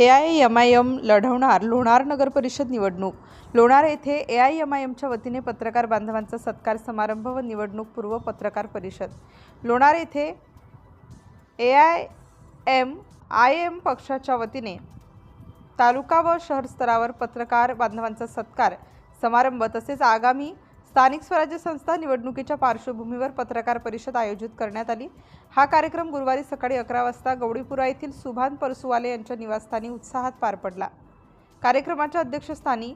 A I M I M लढवणार लोणार नगर परिषद निवडणूक. लोणार येथे ए आय एम आय एमच्या वतीने पत्रकार बांधवांचा सत्कार समारंभ व निवडणूक पूर्व पत्रकार परिषद. लोणार येथे ए आय एम आय एम पक्षाच्या वतीने तालुका व शहर स्तरावर पत्रकार बांधवांचा सत्कार समारंभ तसेच आगामी स्थानिक स्वराज्य संस्था निवडणुकीच्या पार्श्वभूमीवर पत्रकार परिषद आयोजित करण्यात आली. हा कार्यक्रम गुरुवारी सकाळी अकरा वाजता गौडीपुरा येथील सुभान परसुवाले यांच्या निवासस्थानी उत्साहात पार पडला. कार्यक्रमाच्या अध्यक्षस्थानी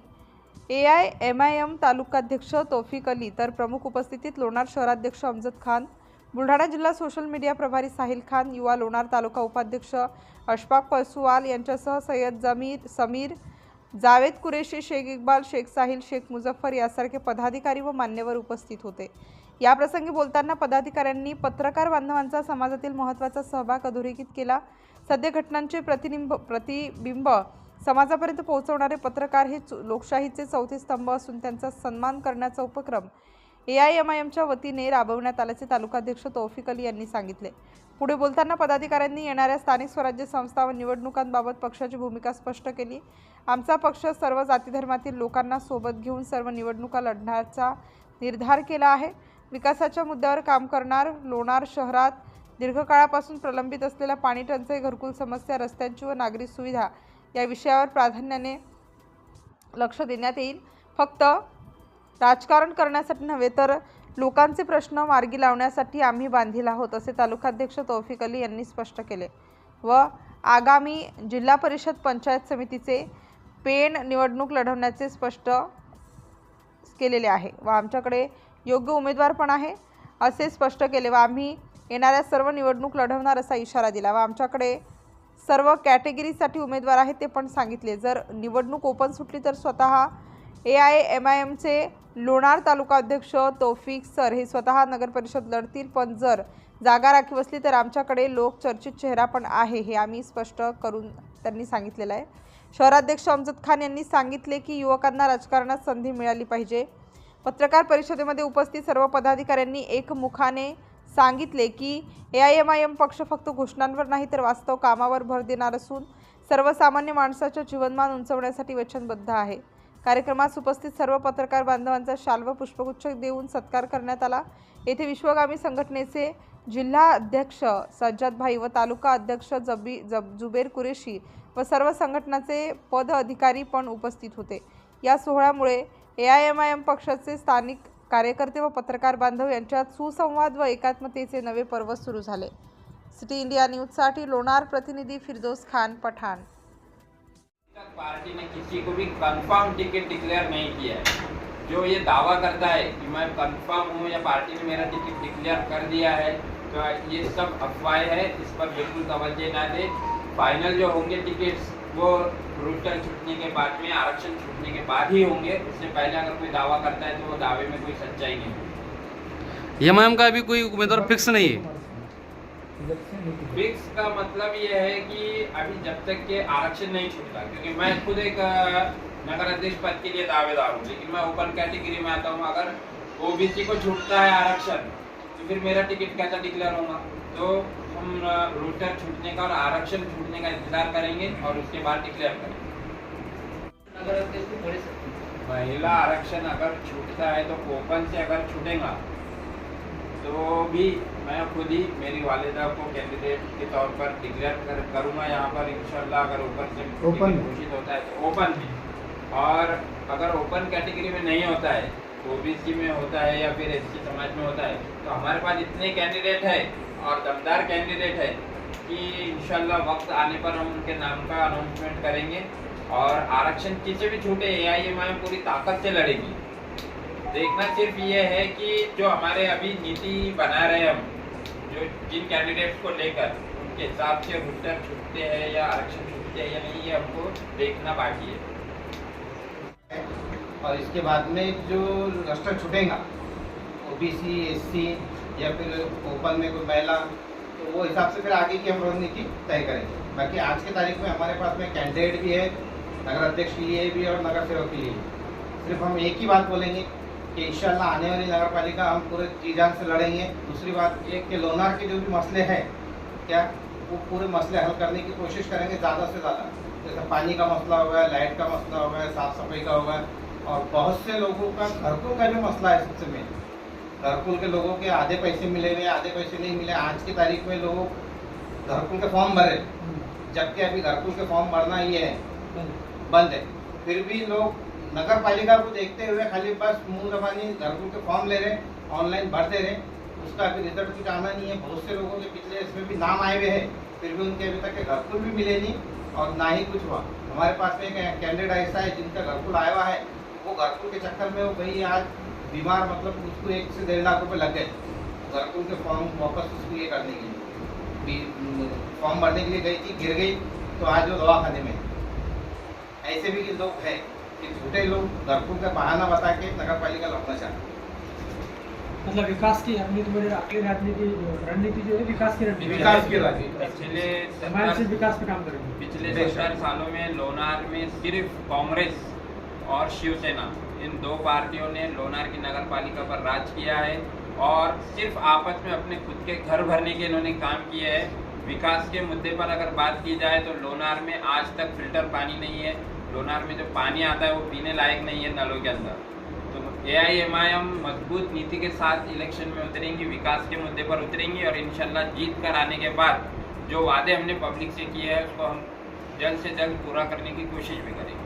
A I M I M तालुकाध्यक्ष Taufiq Ali तर प्रमुख उपस्थितीत लोणार शहराध्यक्ष अमजद खान बुलढाणा जिल्हा सोशल मीडिया प्रभारी साहिल खान युवा लोणार तालुका उपाध्यक्ष अशफाक परसुवाल यांच्यासह सय्यद जमीर समीर जावेद कुरेशी शेख इक्बाल शेख साहिल शेख मुझफ्फर यासारखे पदाधिकारी व मान्यवर उपस्थित होते. याप्रसंगी बोलताना पदाधिकाऱ्यांनी पत्रकार बांधवांचा समाजातील महत्त्वाचा सहभाग अधोरेखित केला. सद्य घटनांचे प्रतिबिंब प्रतिबिंब समाजापर्यंत पोहोचवणारे पत्रकार हे लोकशाहीचे चौथे स्तंभ असून त्यांचा सन्मान करण्याचा उपक्रम ए आय एम आय एमच्या वतीने राबवण्यात आल्याचे तालुकाध्यक्ष तौफिक अली यांनी सांगितले. पुढे बोलताना पदाधिकाऱ्यांनी येणाऱ्या स्थानिक स्वराज्य संस्था व निवडणुकांबाबत पक्षाची भूमिका स्पष्ट केली. आमचा पक्ष सर्व जातीधर्मातील लोकांना सोबत घेऊन सर्व निवडणुका लढण्याचा निर्धार केला आहे. विकासाच्या मुद्द्यावर काम करणार लोणार शहरात दीर्घकाळापासून प्रलंबित असलेल्या पाणी टंचाई घरकुल समस्या रस्त्यांची व नागरी सुविधा या विषयावर प्राधान्याने लक्ष देण्यात येईल. फक्त राजकारण करण्यासाठी नव्हे तर लोकांचे प्रश्न मार्गी लावण्यासाठी आम्ही बांधील आहोत असे तालुकाध्यक्ष तौफिक अली यांनी स्पष्ट केले. व आगामी जिल्हा परिषद पंचायत समितीचे पेण निवडणूक लढवण्याचे स्पष्ट केलेले आहे. व आमच्याकडे योग्य उमेदवार पण आहे असे स्पष्ट केले. व आम्ही येणाऱ्या सर्व निवडणूक लढवणार असा इशारा दिला. व आमच्याकडे सर्व कॅटेगरीसाठी उमेदवार आहेत ते पण सांगितले. जर निवडणूक ओपन सुटली तर स्वतः ए आय एम आय एमचे लोणार तालुका अध्यक्ष तौफिक सर हे स्वतः नगरपरिषद लढतील पण जर जागा राखीव असली तर आमच्याकडे लोक चर्चित चेहरा पण आहे हे आम्ही स्पष्ट करून त्यांनी सांगितलेलं आहे. शहराध्यक्ष अमजद खान यांनी सांगितले की युवकांना राजकारणात संधी मिळाली पाहिजे. पत्रकार परिषदेमध्ये उपस्थित सर्व पदाधिकाऱ्यांनी एकमुखाने सांगितले की ए आय एम आय एम पक्ष फक्त घोषणांवर नाही तर वास्तव कामावर भर देणार असून सर्वसामान्य माणसाचं जीवनमान उंचवण्यासाठी वचनबद्ध आहे. कार्यक्रमास उपस्थित सर्व पत्रकार बांधवांचा शाल व पुष्पगुच्छ देऊन सत्कार करण्यात आला. येथे विश्वगामी संघटनेचे जिल्हा अध्यक्ष सज्जादभाई व तालुका अध्यक्ष जबी जब जुबेर कुरेशी व सर्व संघटनाचे पद अधिकारी पण उपस्थित होते. या सोहळ्यामुळे ए आय एम आय एम पक्षाचे स्थानिक कार्यकर्ते व पत्रकार बांधव यांच्यात सुसंवाद व एकात्मतेचे नवे पर्व सुरू झाले. सिटी इंडिया न्यूजसाठी लोणार प्रतिनिधी फिरदोस खान पठाण. पार्टी ने किसी को भी कंफर्म टिकट डिक्लेयर नहीं किया है। जो ये दावा करता है कि मैं कंफर्म हूँ या पार्टी ने मेरा टिकट डिक्लेयर कर दिया है तो ये सब अफवाहें है, इस पर बिल्कुल तवज्जो ना दे। फाइनल जो होंगे टिकट्स वो रूटर छूटने के बाद में, आरक्षण छूटने के बाद ही होंगे। उससे पहले अगर कोई दावा करता है तो वो दावे में कोई सच्चाई नहीं है। एम का अभी कोई उम्मीदवार फिक्स नहीं है। फिक्स का मतलब ये है कि अभी जब तक के आरक्षण नहीं छूटता क्योंकि मैं खुद एक नगर अध्यक्ष पद के लिए दावेदार हूँ लेकिन मैं ओपन कैटेगरी में आता हूँ। अगर ओबीसी को छूटता है आरक्षण तो फिर मेरा टिकट कैसा डिक्लेयर होगा? तो हम रूटर छूटने का और आरक्षण छूटने का इंतज़ार करेंगे और उसके बाद डिक्लेयर करेंगे। महिला आरक्षण अगर छूटता है तो ओपन से अगर छूटेगा तो भी मैं खुद ही मेरी वालदा को कैंडिडेट के तौर पर डिक्लेयर कर, करूँगा यहाँ पर इंशाल्लाह अगर ओपन से ओपन घोषित होता है तो ओपन में और अगर ओपन कैटेगरी में नहीं होता है ओबीसी में होता है या फिर एससी समाज में होता है तो हमारे पास इतने कैंडिडेट है और दमदार कैंडिडेट है कि इंशाल्लाह वक्त आने पर हम उनके नाम का अनाउंसमेंट करेंगे और आरक्षण किसी भी छूटे ए आई पूरी ताकत से लड़ेगी। देखना सिर्फ़ ये है कि जो हमारे अभी नीति बना रहे हम, जो जिन कैंडिडेट्स को लेकर, उनके हिसाब से रूटर छूटते हैं या आरक्षण छूटते हैं या नहीं, ये हमको देखना बाकी है। और इसके बाद में जो रजिस्टर छूटेगा ओबीसी एससी या फिर ओपन में कोई महिला तो वो हिसाब से फिर आगे की हम रणनीति तय करेंगे। बाकी आज की तारीख में हमारे पास में कैंडिडेट भी है, नगर अध्यक्ष के लिए भी और नगर सेवक के लिए सिर्फ़ हम एक ही बात बोलेंगे कि इंशाल्लाह आने वाली नगर पालिका हम पूरे जी जान से लड़ेंगे। दूसरी बात ये कि लोनार के जो भी मसले हैं क्या वो पूरे मसले हल करने की कोशिश करेंगे ज़्यादा से ज़्यादा? जैसे पानी का मसला हो गया लाइट का मसला हो गया साफ़ सफ़ाई का हो गया और बहुत से लोगों का घरकुल का जो मसला है सबसे मेन घरकुल के लोगों के आधे पैसे मिले हुए आधे पैसे नहीं मिले। आज की तारीख में लोग घरकुल के फॉर्म भरे। जबकि अभी घरकुल के फॉर्म भरना ये है। बंद है। फिर भी लोग नगर पालिका को देखते हुए खाली बस, मुँह जबानी घरकुल के फॉर्म ले रहे ऑनलाइन भरते रहे। उसका अभी रिज़ल्ट कुछ आना नहीं है। बहुत से लोगों के पिछले इसमें भी नाम आए हुए हैं। फिर भी उनके अभी तक के घरकुल भी मिले नहीं और ना ही कुछ हुआ। हमारे पास में एक कैंडिडेट ऐसा है जिनका घरकुल आया हुआ है। वो घरकुल के चक्कर में वो भाई आज बीमार मतलब उसको एक से डेढ़ लाख रुपये लग गए। घरकुल के फॉर्म वापस उसको ये करने के लिए। फॉर्म भरने के लिए गई थी, गिर गई तो आज वो दवाखाने में ऐसे भी लोग हैं। कि झूठे लोग घरकुल का बहाना बता के नगर पालिका लौटना चाहते हैं। मतलब विकास की रणनीति में आपकी राजनीति रणनीति जो है विकास की रणनीति विकास की राजनीति। पिछले विकास पे काम करेंगे। पिछले। सत्तर सालों में लोनार में सिर्फ़ कांग्रेस और शिवसेना इन दो पार्टियों ने लोनार की नगर पालिका पर राज किया है और सिर्फ़ आपस में अपने खुद के घर भरने के इन्होंने काम किए है। विकास के मुद्दे पर अगर बात की जाए तो लोनार में आज तक फ़िल्टर पानी नहीं है। लोनार में जो पानी आता है, वो पीने लायक नहीं है नलों के अंदर। तो ए आई एम आई हम मज़बूत नीति के साथ इलेक्शन में उतरेंगी, विकास के मुद्दे पर उतरेंगी और इंशाल्लाह जीत कर आने के बाद जो वादे हमने पब्लिक से किए हैं, उसको हम जल्द से जल्द पूरा करने की कोशिश भी करेंगे।